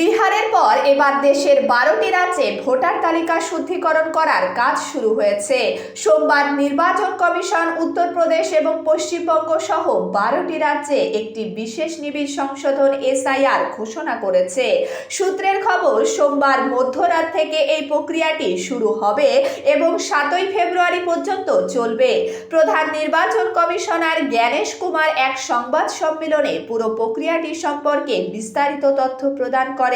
বিহারের পর এবার দেশের বারোটি রাজ্যে ভোটার তালিকা শুদ্ধিকরণ করার কাজ শুরু হয়েছে। সোমবার নির্বাচন কমিশন উত্তরপ্রদেশ এবং পশ্চিমবঙ্গ সহ বারোটি রাজ্যে একটি বিশেষ নিবিড় সংশোধন এসআইআর ঘোষণা করেছে। সূত্রের খবর, সোমবার মধ্যরাত থেকে এই প্রক্রিয়াটি শুরু হবে এবং সাতই ফেব্রুয়ারি পর্যন্ত চলবে। প্রধান নির্বাচন কমিশনার জ্ঞানেশ কুমার এক সংবাদ সম্মেলনে পুরো প্রক্রিয়াটি সম্পর্কে বিস্তারিত তথ্য প্রদান করেন।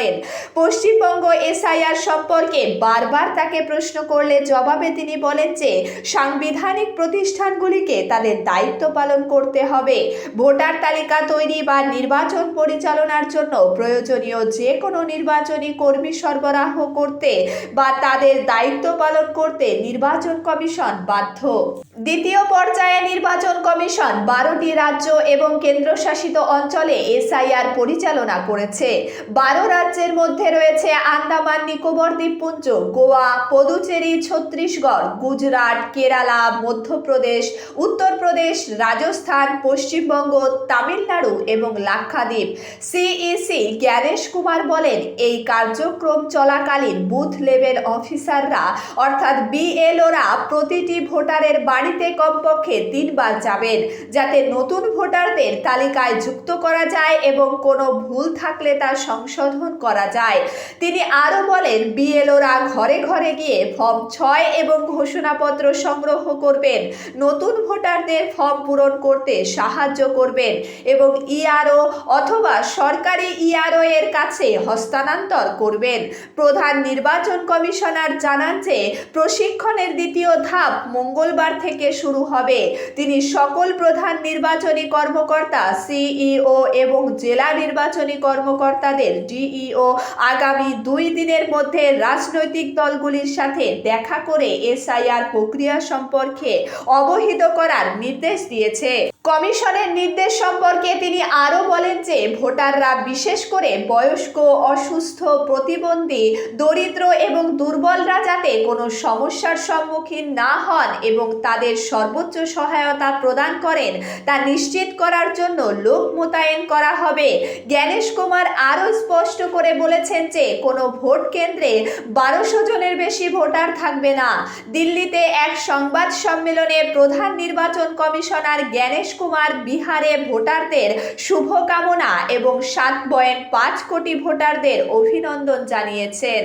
পশ্চিমবঙ্গ এসআইআর সম্পর্কে বারবার তাকে প্রশ্ন করলে জবাবে তিনি বলেন যে, সাংবিধানিক প্রতিষ্ঠানগুলিকে তাদের দায়িত্ব পালন করতে হবে। ভোটার তালিকা তৈরি বা নির্বাচন পরিচালনার জন্য প্রয়োজনীয় যে কোনো নির্বাচনী কর্মী সরবরাহ করতে বা তাদের দায়িত্ব পালন করতে নির্বাচন কমিশন বাধ্য। দ্বিতীয় পর্যায়ে নির্বাচন কমিশন বারোটি রাজ্য এবং কেন্দ্রশাসিত অঞ্চলে এসআইআর পরিচালনা করেছে। বারো রাজ্যের মধ্যে রয়েছে আন্দামান, নিকোবর, দ্বীপপুঞ্জ, গোয়া, পদুচেরি, ছত্তিশগড়, গুজরাট, কেরালা, মধ্যপ্রদেশ, উত্তরপ্রদেশ, রাজস্থান, পশ্চিমবঙ্গ, তামিলনাড়ু এবং লাক্ষাদ্বীপ। সিইসি জ্ঞানেশ কুমার বলেন, এই কার্যক্রম চলাকালীন বুথ লেভেল অফিসাররা, অর্থাৎ বিএলওরা প্রতিটি ভোটারের বাড়িতে কমপক্ষে তিনবার যাবেন, যাতে নতুন ভোটারদের তালিকায় যুক্ত করা যায় এবং কোনো ভুল থাকলে তা সংশোধন করা যায়। তিনি আরও বলেন, বিএলওরা ঘরে ঘরে গিয়ে ফর্ম ছয় এবং ঘোষণাপত্র সংগ্রহ করবেন। নতুন ভোটারদের ফর্ম পূরণ করতে সাহায্য করবেন এবং ইআরও অথবা সরকারি ইআরও এর কাছে হস্তান্তর করবেন। প্রধান নির্বাচন কমিশনার জানান যে, প্রশিক্ষণের দ্বিতীয় ধাপ মঙ্গলবার থেকে শুরু হবে। তিনি সকল প্রধান নির্বাচনী কর্মকর্তা, সিইও এবং জেলা নির্বাচনী কর্মকর্তাদের ডিইও আগামী দুই দিনের মধ্যে রাজনৈতিক দলগুলির সাথে দেখা করে এসআইআর প্রক্রিয়া সম্পর্কে অবহিত করার নির্দেশ দিয়েছে। কমিশনের নির্দেশ সম্পর্কে তিনি আরও বলেন যে ভোটাররা বিশেষ করে বয়স্ক, অসুস্থ, প্রতিবন্ধী, দরিদ্র এবং দুর্বলরা যাতে কোনো সমস্যার সম্মুখীন না হন এবং তাদের সর্বোচ্চ সহায়তা প্রদান করেন, তা নিশ্চিত করার জন্য লোক মোতায়েন করা হবে। জ্ঞানেশ কুমার আরও স্পষ্ট করে বলেছেন যে কোনো ভোট কেন্দ্রে বারোশো জনের বেশি ভোটার থাকবে না। দিল্লিতে এক সংবাদ সম্মেলনে প্রধান নির্বাচন কমিশনার জ্ঞানেশ কুমার বিহারে ভোটারদের শুভকামনা এবং সাত পয়েন্ট পাঁচ কোটি ভোটারদের অভিনন্দন জানিয়েছেন।